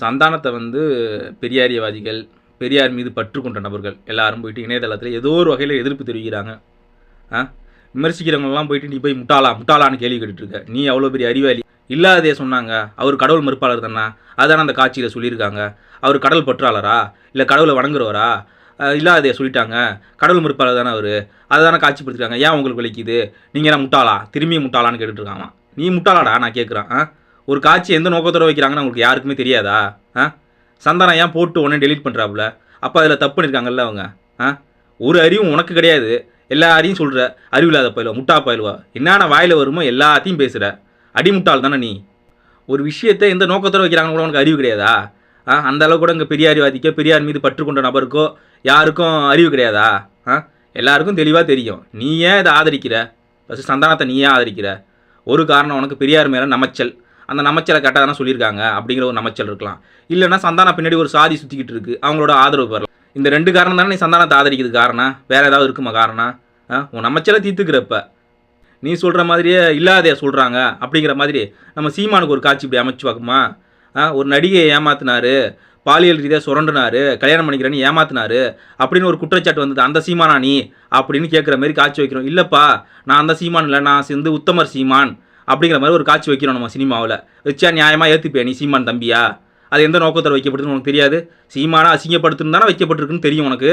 சந்தானத்தை வந்து பெரியாரியவாதிகள் பெரியார் மீது பற்று கொண்ட நபர்கள் எல்லாரும் போயிட்டு இணையதளத்தில் ஏதோ ஒரு வகையில் எதிர்ப்பு தெரிவிக்கிறாங்க. ஆ? விமர்சிக்கிறவங்கலாம் போயிட்டு நீ போய் முட்டாளா? முட்டாளான்னு கேள்வி கேட்டுருக்க நீ அவ்வளோ பெரிய அறிவாளி. இல்லாததே சொன்னாங்க. அவர் கடவுள் மறுப்பாளர் தானே? அதானே அந்த காட்சியில் சொல்லியிருக்காங்க. அவர் கடவுள் பற்றாளரா? இல்லை கடவுளை வணங்குறவரா? அஹ் இல்லாததே சொல்லிட்டாங்க. கடவுள் மறுப்பாளர் தானே அவர்? அதை காட்சிப்படுத்திருக்காங்க ஏன் உங்களுக்கு விளைக்குது நீங்கள் என்ன முட்டாளா? திரும்பியும் முட்டாளான்னு கேட்டுட்ருக்காங்க நீ முட்டாளாடா? நான் கேட்குறேன். ஆ? ஒரு காட்சி எந்த நோக்கத்தோட வைக்கிறாங்கன்னு உங்களுக்கு யாருக்குமே தெரியாதா? ஆ? சந்தானம் ஏன் போட்டு உடனே டெலீட் பண்ணுறாப்புல அப்போ அதில் தப்பு பண்ணியிருக்காங்கல்ல அவங்க? ஆ? ஒரு அறிவும் உனக்கு கிடையாது. எல்லா அறிவும் சொல்கிற அறிவில்லாத பயிலுவா முட்டா பயிலுவா. என்னென்ன வாயில் வருமோ எல்லாத்தையும் பேசுகிற அடிமுட்டாள் தானே நீ. ஒரு விஷயத்தை எந்த நோக்கத்தோடு வைக்கிறாங்க கூட உனக்கு அறிவு கிடையாதா? ஆ? அந்த அளவு கூட இங்கே பெரியாரிவாதிக்கோ பெரியார் மீது பற்று கொண்ட நபருக்கோ யாருக்கும் அறிவு கிடையாதா? ஆ? எல்லாருக்கும் தெளிவாக தெரியும். நீ ஏன் இதை ஆதரிக்கிற? ஃபஸ்ட்டு சந்தானத்தை நீ ஏன் ஆதரிக்கிற? ஒரு காரணம் உனக்கு பெரியார் மேலே நமச்சல். அந்த நமச்சலை கரெக்டாக தானே சொல்லியிருக்காங்க அப்படிங்கிற ஒரு நமைச்சல் இருக்கலாம். இல்லைன்னா சந்தானம் பின்னாடி ஒரு சாதி சுற்றிக்கிட்டு இருக்கு. அவங்களோட ஆதரவு பெறலாம் இந்த ரெண்டு காரணம் தானே நீ சந்தானத்தை ஆதரிக்கிறது காரணம்? வேற ஏதாவது இருக்குமா காரணம்? ஆ உன் நமைச்சலை தீர்த்துக்கிறப்ப. நீ சொல்கிற மாதிரியே இல்லாதே சொல்கிறாங்க அப்படிங்கிற மாதிரி நம்ம சீமானுக்கு ஒரு காட்சி இப்படி அமைச்சு பார்க்குமா ஆ ஒரு நடிகையை ஏமாத்தினாரு பாலியல் ரீதியாக சுரண்டுனாரு கல்யாணம் பண்ணிக்கிறேன்னு ஏமாத்தினாரு அப்படின்னு ஒரு குற்றச்சாட்டு வந்தது அந்த சீமானா நீ? அப்படின்னு கேட்குற மாதிரி காட்சி வைக்கிறோம். இல்லைப்பா நான் அந்த சீமான் இல்லை நான் சேர்ந்து உத்தமர் சீமான். அப்படிங்கிற மாதிரி ஒரு காட்சி வைக்கிறோம் நம்ம சினிமாவில். வச்சா நியாயமாக ஏற்றுப்பியா நீ சீமான் தம்பியா? அது எந்த நோக்கத்தில் வைக்கப்பட்டுன்னு உனக்கு தெரியாது? சீமானா அசிங்கப்படுத்துன்னு தானே வைக்கப்பட்டிருக்குன்னு தெரியும் உனக்கு?